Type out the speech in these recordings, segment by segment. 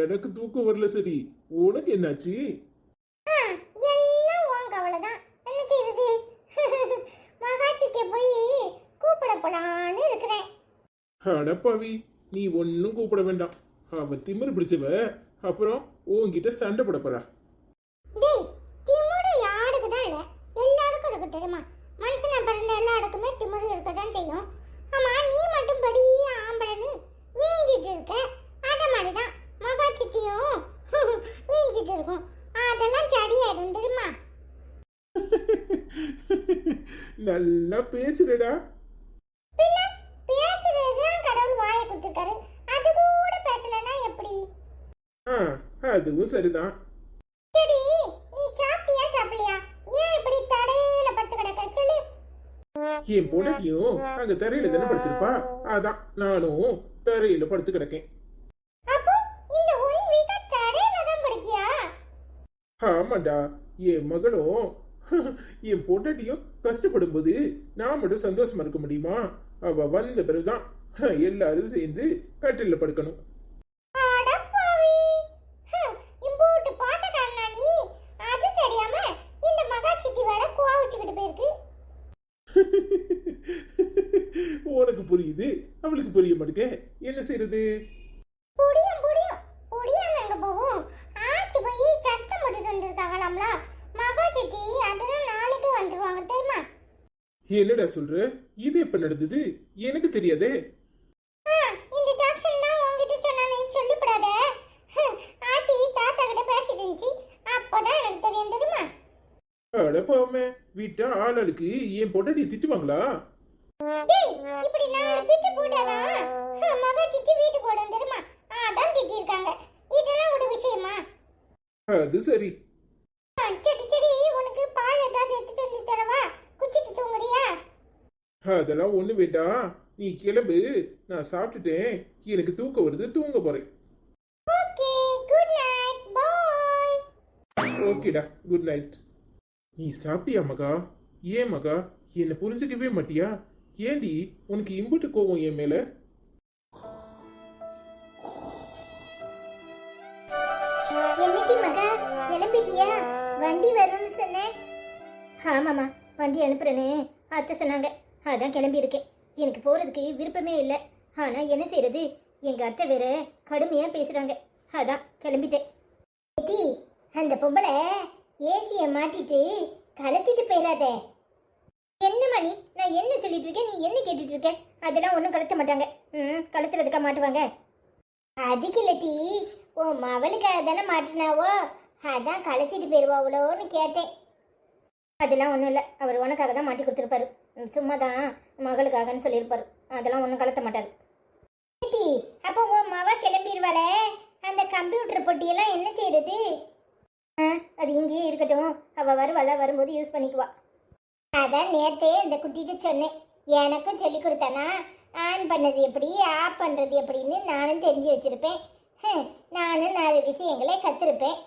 எனக்கு தூக்கம் வரல சரி. உனக்கு என்னாச்சு? எல்லாம் உன் கவலைதான். என்ன செய்யுது மகாச்சிட்டிய போய் கூப்பிட போலான்னு இருக்கிறேன் அடப்பாவி நீ ஒன்னும் கூப்பிட வேண்டாம். அவ திமிரு பிடிச்சவ அப்புறம் உன்கிட்ட சண்டை போட போறா. டேய் திமுரு யாருக்கு தான் இல்ல? எல்லாருக்கும் இருக்கு தெரியுமா? மனுஷனா பிறந்த எல்லாருக்குமே திமுரு இருக்க தான் செய்யும். ஆமா நீ மட்டும் படி ஆம்பளைன்னு வீஞ்சிட்டு இருக்க அத மாதிரி தான் மகாச்சிட்டியும் வீஞ்சிட்டு இருக்கும் அதெல்லாம் சரியாயிடும் தெரியுமா நல்லா பேசுறடா பின்ன பேசுறதுதான் கடவுள் வாயை கொடுத்துருக்காரு அது கூட பேசலன்னா எப்படி? ஆ அதுவும் சரிதான். சரி நீ சாப்பிட்டியா சாப்பிடலையா? ஏன் இப்படி தடையில படுத்து கிடக்க? சொல்லு. என் பொண்டாட்டியும் அங்க தரையில தானே படுத்திருப்பா? அதான் நானும் தரையில படுத்து கிடக்கேன். ஆமாண்டா என் மகளும் என் பொண்டாட்டியும் கஷ்டப்படும் போது நான் மட்டும் சந்தோஷமா இருக்க முடியுமா? அவ வந்த பிறகுதான் எல்லாரும் சேர்ந்து கட்டில படுக்கணும். உனக்கு புரியுது. அவளுக்கு புரிய மாட்டேங்க என்ன செய்யறது புடியும் புடியும் புடியாம எங்க போகும் ஆச்சி போய் சத்தம் போட்டுட்டு வந்திருக்காங்களாம்ல மகாச்சிட்டி அதெல்லாம் நாளைக்கு வந்துருவாங்க தெரியுமா என்னடா சொல்ற? இது எப்ப நடந்தது? எனக்கு தெரியாதே. இந்த ஜாக்சன் தான் உன்கிட்ட சொன்னானே சொல்லிப்படாத. ஆச்சி தாத்தா கிட்ட பேசிட்டு இருந்துச்சு. அப்போதான் எனக்கு தெரியும் தெரியுமா? அடப்பாமே வீட்டா ஆளாளுக்கு என் பொண்டாட்டியை திட்டுவாங்களா? டேய் இப்படி நாலு பிட்டு போட்டாதான் ஹம், மகாச்சிட்டி வீட்டுக்கு ஓடும் தெரியுமா? அதான் திட்டிருக்காங்க இதெல்லாம் ஒரு விஷயமா? அது சரி. செடி செடி உனக்கு பால் ஏதாவது எடுத்துட்டு வந்து தரவா? குச்சிட்டு தூங்குறியா? அதெல்லாம் ஒண்ணு வேண்டாம் நீ கிளம்பு. நான் சாப்பிட்டுட்டேன். எனக்கு தூக்கம் வருது. தூங்க போறேன். ஓகே குட் நைட் பாய் ஓகேடா. குட் நைட் நீ சாப்பிட்டியா மகா? ஏன் மகா? என்னை புரிஞ்சுக்கவே மாட்டியா? ஏண்டி உனக்கு இம்புட்டு கோவம் என் மேல? என்னைக்கு மகா? கிளம்பிட்டியா? வண்டி வரும்னு சொன்னேன். ஆமாம்மா. வண்டி அனுப்புகிறேனே அத்தை சொன்னாங்க. அதான் கிளம்பியிருக்கேன். எனக்கு போறதுக்கு விருப்பமே இல்லை. ஆனா என்ன செய்யறது எங்க அத்தை வேற கடுமையா பேசுறாங்க. அதான் கிளம்பிட்டேன். ஏடி, அந்த பொம்பளை ஏசிய மாட்டிட்டு கலத்திட்டு போயிடாதே என்ன மணி? நான் என்ன சொல்லிட்டு இருக்கேன்? நீ என்ன கேட்டுட்டு இருக்க? அதெல்லாம் ஒன்றும் கலத்த மாட்டாங்க. ம் கலத்துறதுக்கா மாட்டுவாங்க. அதுக்கு இல்லட்டி ஓ மவளுக்காக தானே மாட்டினாவோ? அதான் கலத்திட்டு போயிடுவாவளோன்னு கேட்டேன். அதெல்லாம் ஒன்றும் இல்லை. அவர் உனக்காக தான் மாட்டி கொடுத்துருப்பாரு. சும்மா தான் மகளுக்காகன்னு சொல்லியிருப்பாரு. அதெல்லாம் ஒன்றும் கலத்த மாட்டாரு. ஏட்டி, அப்போ உன் மவ கிளம்பிடுவாளே அந்த கம்ப்யூட்டர் பொட்டியெல்லாம் என்ன செய்யறது ஆ அது இங்கேயே இருக்கட்டும். அவள் வருவாள வரும்போது யூஸ் பண்ணிக்குவா. அதான் நேத்தே இந்த குட்டிகிட்ட சொன்னேன். எனக்கும் சொல்லி கொடுத்தானா? ஆன் பண்ணது எப்படி ஆஃப் பண்ணுறது எப்படின்னு நானும் தெரிஞ்சு வச்சிருப்பேன். நானும் நாலு விஷயங்களை கற்றுருப்பேன்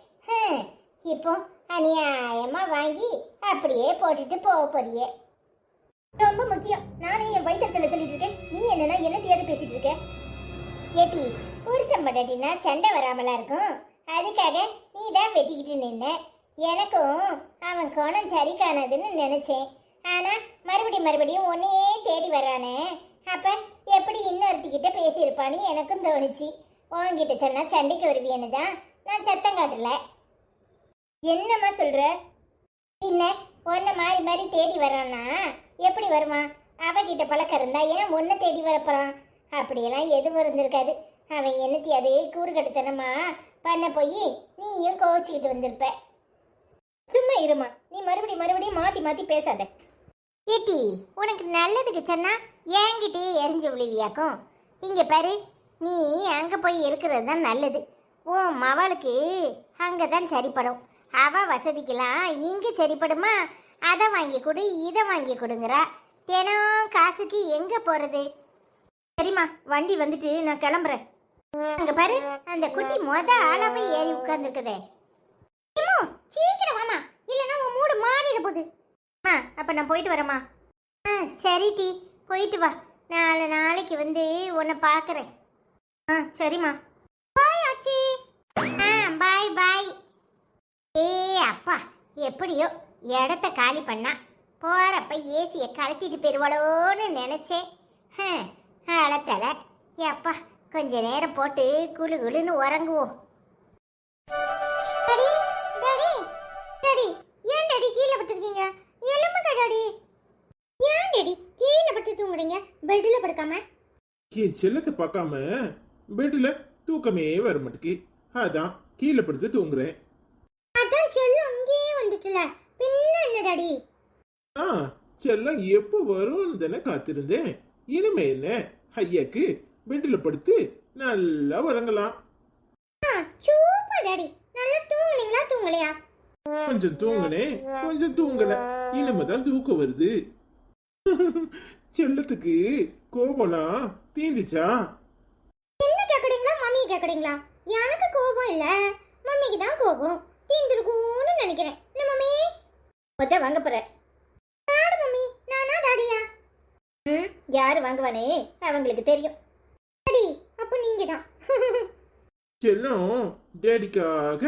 இப்போ அநியாயமாக வாங்கி அப்படியே போட்டுட்டு போக போறியே. ரொம்ப முக்கியம். நானே என் வயிற்றுல சொல்லிட்டு இருக்கேன். நீ என்னன்னா என்ன தேடி பேசிட்டு இருக்க? ஏட்டி புருஷன் பட்டாட்டினா சண்டை வராமலாம் இருக்கும்? அதுக்காக நீ தான் வெட்டிக்கிட்டு நின்ன. எனக்கும் அவன் கோணம் சரி காணாதுன்னு நினைச்சேன். ஆனால் மறுபடியும் மறுபடியும் ஒன்னையே தேடி வரானே. அப்போ எப்படி இன்னொருத்திக்கிட்ட பேசியிருப்பான்னு எனக்கும் தோணுச்சு. உன்கிட்ட சொன்னால் சண்டைக்கு வருவியன்னு தான் நான் சத்தம் காட்டலை. என்னம்மா சொல்ற? பின்ன உன்னை மாறி மாறி தேடி வரானா? எப்படி வருவான்? அவகிட்ட பழக்கம் இருந்தா ஏன் உன்னை தேடி வரப்போறான் அப்படியெல்லாம் எதுவும் இருந்திருக்காது. அவன் என்னத்தி அதே கூறுகட்டுத்தனமா? பண்ண போய் நீயும் கோவிச்சுக்கிட்டு வந்திருப்ப. சும்மா இருமா. நீ மறுபடியும் மறுபடியும் மாத்தி மாத்தி பேசாத. ஏட்டி உனக்கு நல்லதுக்கு சொன்னா என்கிட்டே எரிஞ்சு விழுவியாக்கும். இங்க பாரு நீ அங்க போய் இருக்கிறது தான் நல்லது. உன் மவளுக்கு அங்கே தான் சரிப்படும். அவ வசதிக்கெல்லாம் இங்கே சரிப்படுமா? அதை வாங்கி கொடு இதை வாங்கி கொடுங்குறா. தினம் காசுக்கு எங்கே போகிறது சரிம்மா வண்டி வந்துட்டு நான் கிளம்புறேன். அங்க பாரு அந்த குட்டி மொத ஆளா போய் ஏறி உட்கார்ந்துருக்குதே. சீக்கிரம் வாமா இல்லைன்னா உன் மூடு மாறிட போகுது. ஆ அப்ப நான் போயிட்டு வரேம்மா. ஆ சரி டி போயிட்டு வா. நாலு நாளைக்கு வந்து உன்னை பார்க்குறேன் ஆ சரிம்மா. அப்பா எப்படியோ இடத்த காலி பண்ணா போறப்ப ஏசியை கழட்டிட்டு பெருவளோன்னு நினைச்சேன். ஹம், அழத்தல அப்பா கொஞ்ச நேரம் போட்டு குளு குளுன்னு உறங்குவோம். டாடி டாடி டாடி ஏன் டாடி கீழே படுத்துருக்கீங்க? எலும்புங்க டாடி? ஏன் டாடி கீழே படுத்து தூங்குறீங்க? பெட்டில் படுக்காம? என் செல்லத்தை பார்க்காம பெட்ல தூக்கமே வர மாட்டேக்கு அதான் கீழே படுத்து தூங்குறேன். செல்லம் அங்கேயே வந்துட்டுல. பின்ன என்ன டாடி ஆ செல்லம் எப்போ வரும்னு தானே காத்திருந்தேன். இனிமே என்ன? ஐயாக்கு பெட்ல படுத்து நல்லா உறங்கலாம். ஆ சூப்பர் டாடி. நல்லா தூங்குனீங்களா தூங்கலையா? கொஞ்சம் தூங்கினேன் கொஞ்சம் தூங்கல. இனிமேதான் தூக்கம் வருது. செல்லத்துக்கு கோபம்லாம் தீந்துச்சா? என்ன கேக்குறீங்களா மம்மி கேக்குறீங்களா? எனக்கு கோபம் இல்ல. மம்மிக்கு தான் கோபம். நினைக்கிறேன். என்ன மம்மி? மொத்த வாங்க போற. Daddy mummy? நானா டாடியா? ம் யாரு வாங்குவானே? அவங்களுக்கு தெரியும். டாடி அப்போ நீங்க தான் செல்லம் டேடிக்காக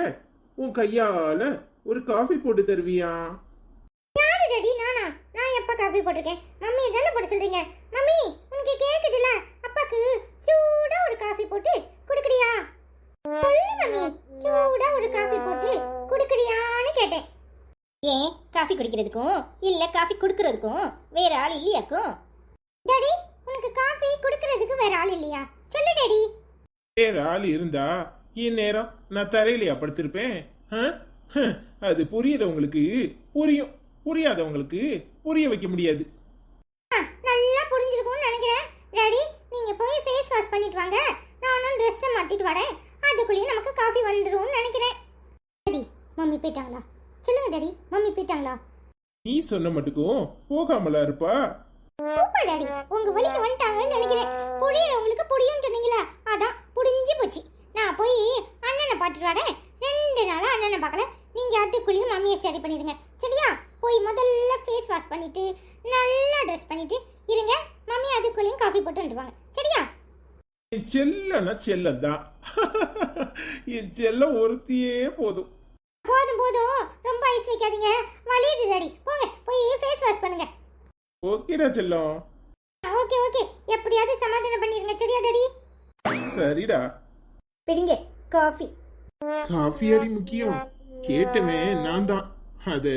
உன் கையால ஒரு காஃபி போட்டு தருவியா? யாரு டாடி? நானா? நான் எப்ப காபி போட்டிருக்கேன்? மம்மி தானே போட சொல்றீங்க? மம்மி உனக்கு கேக்குதுல அப்பாக்கு சூடா ஒரு காஃபி போட்டு குடுக்குறியா சொல்லு மம்மி சூடா ஒரு காஃபி போட்டு ஏன் காஃபி குடிக்கிறதுக்கும் இல்ல காஃபி குடுக்கறதுக்கும் வேற ஆள் இல்லையாக்கும்? டாடி உனக்கு காஃபி குடுக்கறதுக்கு வேற ஆள் இல்லையா? சொல்லு டாடி. வேற ஆள் இருந்தா இந்நேரம் நான் தரையிலையா படுத்திருப்பேன்? அது புரியறவங்களுக்கு புரியும். புரியாதவங்களுக்கு புரிய வைக்க முடியாது. நல்லா புரிஞ்சிருக்கும்னு நினைக்கிறேன். டாடி நீங்க போய் ஃபேஸ் வாஷ் பண்ணிட்டு வாங்க. நானும் ட்ரெஸ்ஸை மாட்டிட்டு வரேன். அதுக்குள்ளேயே நமக்கு காஃபி வந்துரும்னு நினைக்கிறேன். டாடி மம்மி போயிட்டாங்களா? சொல்லுங்க டாடி மம்மி போயிட்டாங்களா? நீ சொன்ன மட்டுக்கும் போகாமலா இருப்பா? சூப்பர் டாடி உங்க வழிக்கு வந்துட்டாங்கன்னு நினைக்கிறேன். புரியுறவங்களுக்கு புரியும் சொன்னீங்களா அதான் புரிஞ்சு போச்சு. நான் போய் அண்ணனை பார்த்துட்டு வரேன். ரெண்டு நாளா அண்ணனை பார்க்கல. நீங்க அதுக்குள்ளேயும் மம்மியை சரி பண்ணிடுங்க. சரியா? போய் முதல்ல ஃபேஸ் வாஷ் பண்ணிட்டு நல்லா ட்ரெஸ் பண்ணிட்டு இருங்க. மம்மி அதுக்குள்ளேயும் காஃபி போட்டு வந்துருவாங்க. சரியா? என் செல்லனா செல்லம் தான் என் செல்லம் ஒருத்தியே போதும். போதும் போதும் ரொம்ப ஐஸ் வைக்காதீங்க. வலியுது டாடி போங்க போய் ஃபேஸ் வாஷ் பண்ணுங்க. ஓகேடா செல்லம். Okay okay. எப்படியாவது சமாதானம் பண்ணிருங்க சரியா டாடி? சரிடா. பிடிங்க காஃபி. காஃபி அடி முக்கியம். கேட்டவன் நான் தான். அத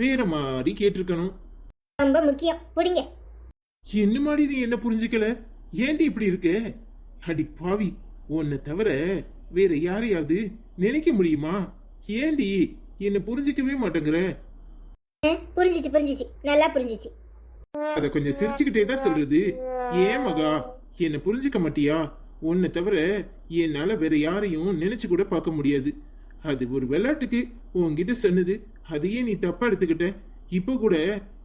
வேற மாதிரி கேட்டிருக்கணும். ரொம்ப முக்கியம். பிடிங்க. என்ன மாதிரி நீ என்ன புரிஞ்சுக்கல? ஏன்டி இப்படி இருக்க? அடி பாவி உன்னை தவிர வேற யாரையாவது நினைக்க முடியுமா? ஏண்டி? என்ன புரிஞ்சுக்கவே மாட்டேங்கிற. புரிஞ்சிச்சு புரிஞ்சிச்சு. நல்லா புரிஞ்சிச்சு. அத கொஞ்சம் சிரிச்சுக்கிட்டே தான் சொல்றது. ஏன் மகா என்ன புரிஞ்சுக்க மாட்டியா? உன்னை தவிர என்னால வேற யாரையும் நினைச்சு கூட பார்க்க முடியாது. அது ஒரு விளையாட்டுக்கு உன்கிட்ட சொன்னது. அதையே நீ தப்பா எடுத்துக்கிட்ட. இப்ப கூட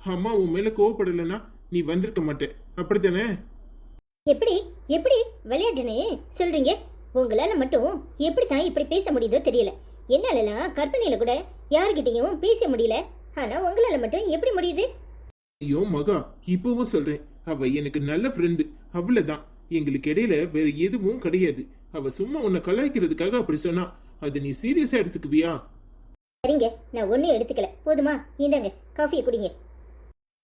அம்மா உன் மேல கோவப்படலைன்னா நீ வந்திருக்க மாட்ட. அப்படித்தானே? எப்படி எப்படி? விளையாட்டுன்னு சொல்றீங்க. உங்களால மட்டும் எப்படி தான் இப்படி பேச முடியுதோ தெரியல. என்னாலலாம் கற்பனையில கூட யாருக்கிட்டையும் பேச முடியல. ஆனா உங்களால மட்டும் எப்படி முடியுது? ஐயோ மகா இப்பவும் சொல்றேன். அவ எனக்கு நல்ல ஃப்ரெண்டு அவ்வளவுதான். எங்களுக்கு இடையில வேற எதுவும் கிடையாது. அவ சும்மா உன்னை கலாய்க்கிறதுக்காக அப்படி சொன்னா. அது நீ சீரியஸா எடுத்துக்குவியா? சரிங்க நான் ஒன்றும் எடுத்துக்கல. போதுமா? இந்தாங்க காஃபியை குடிங்க.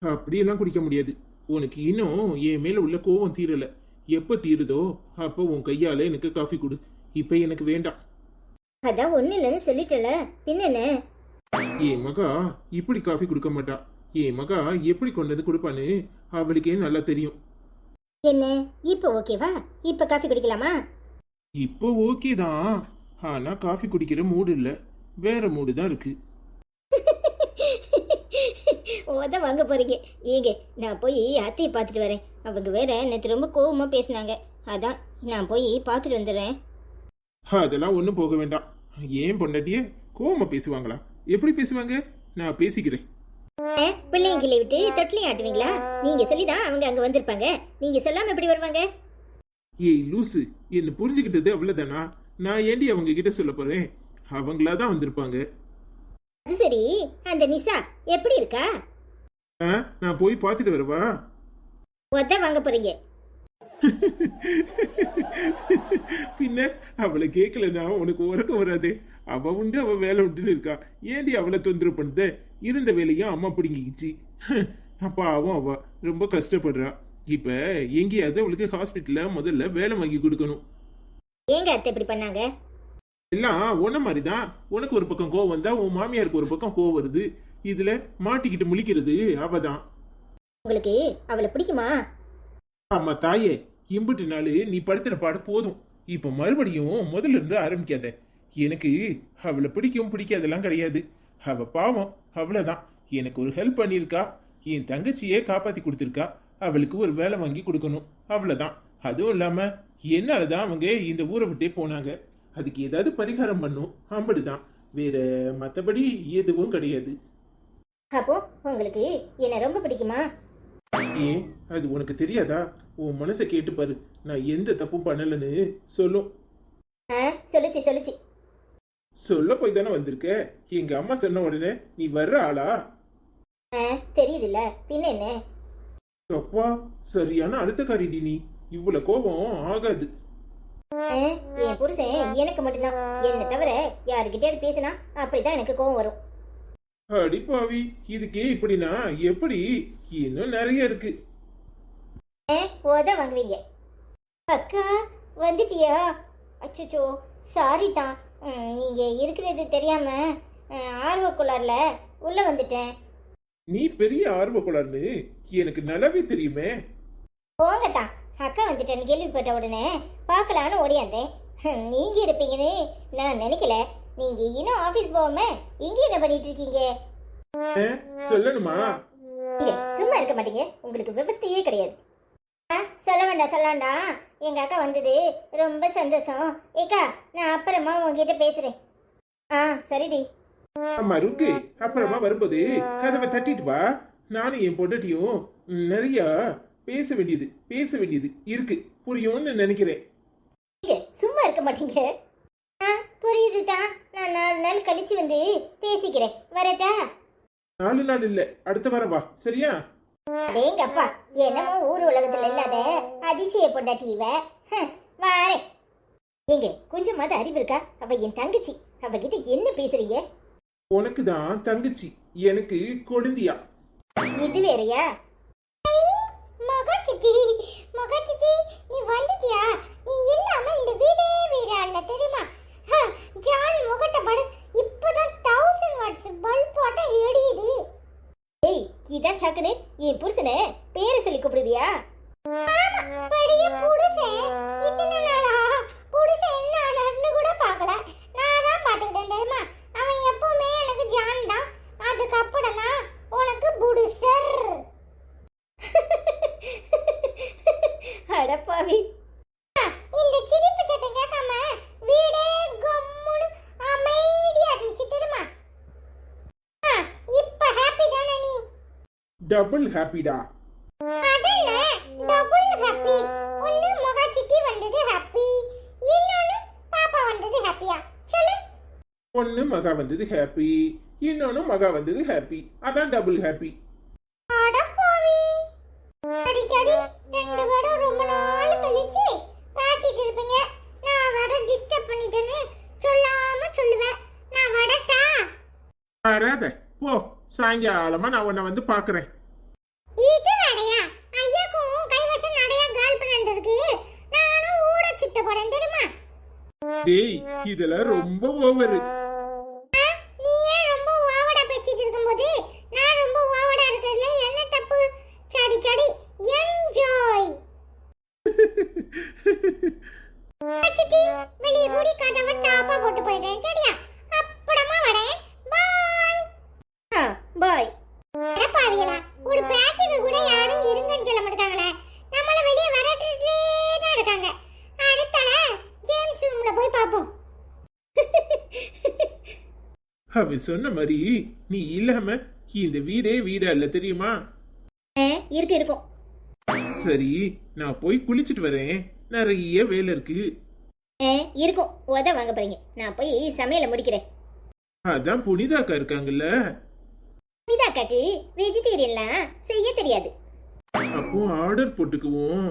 அப்படியெல்லாம் குடிக்க முடியாது. உனக்கு இன்னும் என் மேல உள்ள கோவம் தீரல. எப்ப தீருதோ அப்போ உன் கையால எனக்கு காஃபி கொடு. இப்ப எனக்கு வேண்டாம். அதான் ஒன்றும் இல்லைன்னு சொல்லிட்டல. பின்ன என்ன என் மகா இப்படி காஃபி கொடுக்க மாட்டா. என் மகா எப்படி கொண்டு வந்து கொடுப்பான்னு அவளுக்கே நல்லா தெரியும். என்ன? இப்போ ஓகேவா? இப்போ காஃபி குடிக்கலாமா? இப்போ ஓகே தான். ஆனா காஃபி குடிக்கிற மூடு இல்ல. வேற மூடு தான் இருக்கு. ஓத வாங்க போறீங்க. ஏங்க நான் போய் அத்தையை பார்த்துட்டு வரேன். அவங்க வேற நேற்று ரொம்ப கோவமா பேசினாங்க. அதான் நான் போய் பார்த்துட்டு வந்துடுறேன். அதெல்லாம் ஒன்றும் போக வேண்டாம். ஏன் பொண்டாட்டியே? கோவமா பேசுவாங்களா? எப்படி பேசுவாங்க? நான் பேசிக்கிறேன். ஏ, பிள்ளைங்க கிளை விட்டு தொட்டிலையும் ஆட்டுவீங்களா? நீங்க சொல்லிதான் அவங்க அங்க வந்திருப்பாங்க. நீங்க சொல்லாம எப்படி வருவாங்க? ஏய் லூசு என்ன புரிஞ்சுக்கிட்டது அவ்வளவுதானா? நான் ஏண்டி அவங்க கிட்ட சொல்ல போறேன்? அவங்களா தான் வந்திருப்பாங்க. அது சரி. அந்த நிசா எப்படி இருக்கா? நான் போய் பார்த்துட்டு வரவா? ஒத்த வாங்க போறீங்க. பின்ன அவளை கேட்கலனா உனக்கு உறக்கம் வராதே. அவ உண்டு அவ வேலை உண்டுன்னு இருக்கா. ஏண்டி அவளை தொந்தரவு பண்ணுத? இருந்த வேலையும் அம்மா பிடுங்கிக்கிச்சு. பாவம் அவ ரொம்ப கஷ்டப்படுறா. இப்ப எங்கேயாவது அவளுக்கு ஹாஸ்பிட்டல்ல முதல்ல வேலை வாங்கி கொடுக்கணும். ஏங்க அத்தை இப்படி பண்ணாங்க? எல்லாம் உன்ன மாதிரிதான். உனக்கு ஒரு பக்கம் கோவம் வந்தா உன் மாமியாருக்கு ஒரு பக்கம் கோவம் வருது. இதுல மாட்டிக்கிட்டு முழிக்கிறது அவதான். உங்களுக்கு அவளை பிடிக்குமா? ஆமா தாயே. இம்புட்டு நாள் நீ படுத்துற பாடு போதும். இப்ப மறுபடியும் முதல்ல இருந்து ஆரம்பிக்காத. எனக்கு அவளை பிடிக்கும் பிடிக்காதெல்லாம் கிடையாது. அவ பாவம் அவ்வளவுதான். எனக்கு ஒரு ஹெல்ப் பண்ணியிருக்கா. என் தங்கச்சியே காப்பாத்தி கொடுத்துருக்கா. அவளுக்கு ஒரு வேலை வாங்கி கொடுக்கணும். அவ்வளவுதான். அதுவும் இல்லாம என்னாலதான் அவங்க இந்த ஊரை விட்டே போனாங்க. அதுக்கு ஏதாவது பரிகாரம் பண்ணும். அம்படுதான் வேற மத்தபடி எதுவும் கிடையாது. அப்போ உங்களுக்கு என்ன ரொம்ப பிடிக்குமா? ஏன்? அது உனக்கு தெரியாதா? உன் மனசை கேட்டு பாரு. நான் எந்த தப்பும் பண்ணலன்னு சொல்லும் சொல்லுச்சு சொல்லுச்சு. சொல்ல போய் தானே வந்திருக்க? எங்க அம்மா சொன்ன உடனே நீ வர்ற ஆளா? தெரியுதுல்ல. பின்ன என்ன? அப்பா சரியான அடுத்த காரிடி நீ. இவ்வளவு கோபம் ஆகாது. என் புருஷன் எனக்கு மட்டும்தான். என்னை தவிர யாருக்கிட்டயாவது பேசினா அப்படிதான் எனக்கு கோவம் வரும். அடி பாவி இதுக்கே இப்படினா எப்படி? இன்னும் நிறைய இருக்கு. உத வாங்குவீங்க. அக்கா வந்துட்டியா? அச்சோ சாரி தான் ம், நீங்க இருக்கிறது தெரியாம ம், ஆர்வக்குள்ளார்ல உள்ள வந்துட்டேன். நீ பெரிய ஆர்வக்குளார்னு எனக்கு நல்லாவே தெரியுமே. போங்க தான் அக்கா வந்துட்டேன்னு கேள்விப்பட்ட உடனே பார்க்கலான்னு ஓடியாந்தேன். நீங்க இருப்பீங்கன்னு நான் நினைக்கல. நீங்க இன்னும் ஆபீஸ் போகாம இங்க என்ன பண்ணிட்டு இருக்கீங்க? சொல்லணுமா? சும்மா இருக்க மாட்டீங்க. உங்களுக்கு விவசாயே கிடையாது. சொல்ல வேண்டாம் சொல்ல வேண்டாம். எங்க அக்கா வந்தது. ரொம்ப சந்தோஷம். ஏக்கா நான் அப்புறமா உங்ககிட்ட பேசுறேன். ஆ சரிடி ஆமா ருக்கு அப்புறமா வரும்போது கதவை தட்டிட்டு வா. நானும் என் பொண்டாட்டியும் நிறைய பேச வேண்டியது பேச வேண்டியது இருக்கு. புரியும்னு நினைக்கிறேன். சும்மா இருக்க மாட்டீங்க? புரியுது தான் நான் நாலு நாள் கழிச்சு வந்து பேசிக்கிறேன். வரட்டா? நாலு நாள் இல்ல அடுத்த வாரம் வா. சரியா? அடேங்கப்பா என்னமோ ஊர் உலகத்துல இல்லாத அதிசய பொண்டாட்டி இவ. வாரேன் ஏங்க கொஞ்சமாவது அறிவு இருக்கா? அவ என் தங்கச்சி. அவகிட்ட என்ன பேசுறீங்க? உனக்கு தான் தங்கச்சி. எனக்கு கொழுந்தியா இது வேறயா? மகாச்சித்தி மகாச்சித்தி நீ வந்துட்டியா? நீ இல்லாம இந்த வீடே வீடா இல்ல தெரியுமா ஹ, ஜான் முகட்ட படு இப்பதான் தௌசண்ட் வாட்ஸ் பல்ப் போட்ட எரியுது ஏய் இதான் என் புருஷனை பேரை சொல்லி கூப்பிடுவியா படிய புருஷன் இத்தனை நாளா புருஷன் என்ன ஆனார்னு கூட பார்க்கல நான் தான் பார்த்துக்கிட்டேன் தெரியுமா அவன் எப்பவுமே எனக்கு ஜான் தான் அதுக்கப்புறம் தான் உனக்கு புடுசர் அடப்பாவி இந்த சிரிப்பு சத்தம் கேட்காம வீடே கம்முனு அமைதியா இருந்துச்சு தெரியுமா ஆ, இப்ப ஹாப்பி தானே நீ டபுள் ஹாப்பிடா அதல்ல டபுள் ஹாப்பி. ஒன்னு மகா சித்தி வந்தது ஹாப்பி. இன்னொன்னு பாப்பா வந்தது ஹாப்பியா? சொல்லு. ஒன்னு மகா வந்தது ஹாப்பி. இன்னொன்னு மகா வந்தது ஹாப்பி. அதான் டபுள் ஹாப்பி. அடப்பாவி சரி சரி. ரெண்டு பேரும் ரொம்ப நாள் கழிச்சு பேசிட்டு இருப்பீங்க. நான் வர டிஸ்டர்ப் பண்ணிட்டேன்னு சொல்லாம சொல்லுவேன். நான் வரட்டா? வராத. போ. சாயங்காலமா நான் உன்னை வந்து பாக்குறேன் இது நடையா ஐயாக்கும் கைவசம் நடையா கால் பண்ணிட்டு இருக்கு நானும் ஊட சுத்த போறேன் தெரியுமா டேய் இதெல்லாம் ரொம்ப ஓவரு ஆ, நீ ஏன் ரொம்ப ஓவடா பேசிட்டு இருக்கும்போது நான் ரொம்ப ஓவடா இருக்கிறதுல என்ன தப்பு சடி சடி என்ஜாய் அச்சித்தி வெளிய கூடி கதவை டாப்பா போட்டு போயிட்டேன் சரியா அப்புறமா வரேன் பாய் ஆ பாய் அட பாவியலா ஒரு பேச்சுக்கு கூட யாரும் இருங்கன்னு சொல்ல மாட்டாங்களே நம்மள வெளிய வரட்டுட்டே தான் இருக்காங்க அடுத்தல ஜேம்ஸ் ரூம்ல போய் பாப்போம் அவ சொன்ன மாதிரி நீ இல்லாம இந்த வீடே வீடா இல்ல தெரியுமா? இருக்கு இருக்கும் சரி நான் போய் குளிச்சிட்டு வரேன். நிறைய வேலை இருக்கு. இருக்கும் உத வாங்க போறீங்க. நான் போய் சமையலை முடிக்கிறேன். அதான் புனிதாக்கா இருக்காங்கல்ல. இதாக்காக்கு வெஜிடேரியன்லாம் செய்ய தெரியாது. அப்போ ஆர்டர் போட்டுக்குவோம்.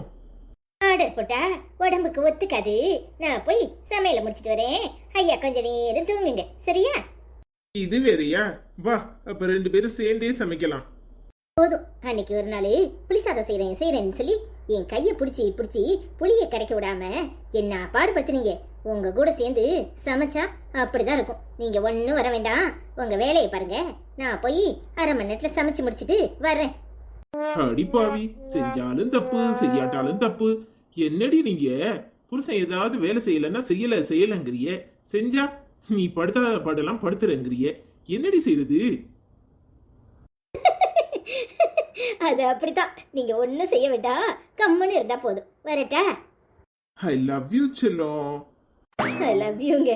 ஆர்டர் போட்டா உடம்புக்கு ஒத்துக்காது. நான் போய் சமையலை முடிச்சிட்டு வரேன். ஐயா கொஞ்ச நேரம் தூங்குங்க. சரியா? இது வேறயா? வா அப்ப ரெண்டு பேரும் சேர்ந்தே சமைக்கலாம். போதும். அன்னைக்கு ஒரு நாள் புளிசாதம் செய்றேன் செய்றேன்னு சொல்லி என் கையை பிடிச்சி பிடிச்சி புளியை கரைக்க விடாம என்ன பாடுபடுத்துனீங்க உங்க கூட சேர்ந்து சமைச்சா அப்படிதான் இருக்கும். நீங்க ஒன்றும் வர வேண்டாம். உங்க வேலையை பாருங்க. நான் போய் அரை மணி நேரத்துல சமைச்சு முடிச்சிட்டு வர்றேன். அடிப்பாவி செஞ்சாலும் தப்பு செய்யாட்டாலும் தப்பு. என்னடி நீங்க? புருஷன் ஏதாவது வேலை செய்யலன்னா செய்யல செய்யலங்கிறிய. செஞ்சா நீ படுத்தா படலாம் படுத்துறங்கிறிய. என்னடி செய்யறது அது அப்படித்தான். நீங்க ஒன்றும் செய்ய வேண்டாம். கம்முன்னு இருந்தா போதும். வரட்டா? ஐ லவ் யூ செல்லம் ஐ லவ் யூங்க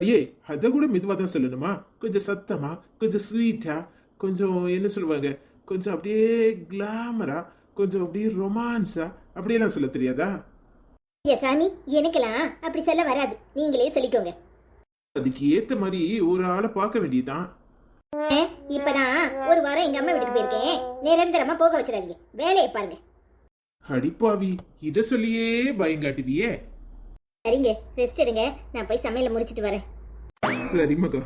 ஐயே அத கூட மெதுவா தான் சொல்லணுமா? கொஞ்சம் சத்தமா? கொஞ்சம் ஸ்வீட்டா கொஞ்சம் என்ன சொல்லுவாங்க? கொஞ்சம் அப்படியே கிளாமரா கொஞ்சம் அப்படியே ரொமான்ஸா அப்படியெல்லாம் சொல்ல தெரியாதா? ஏ சாமி எனக்கெல்லாம் அப்படி சொல்ல வராது. நீங்களே சொல்லிக்கோங்க. அதுக்கு ஏத்த மாதிரி ஒரு ஆளை பார்க்க வேண்டியதுதான். இப்பதான் ஒரு வாரம் எங்க அம்மா வீட்டுக்கு போயிருக்கேன். நிரந்தரமா போக வச்சிடாதீங்க. வேலையை பாருங்க. அடிப்பாவி இத சொல்லியே பயங்காட்டுவியே சரிங்க ரெஸ்ட் எடுங்க. நான் போய் சமையலை முடிச்சிட்டு வரேன். சரி மகா.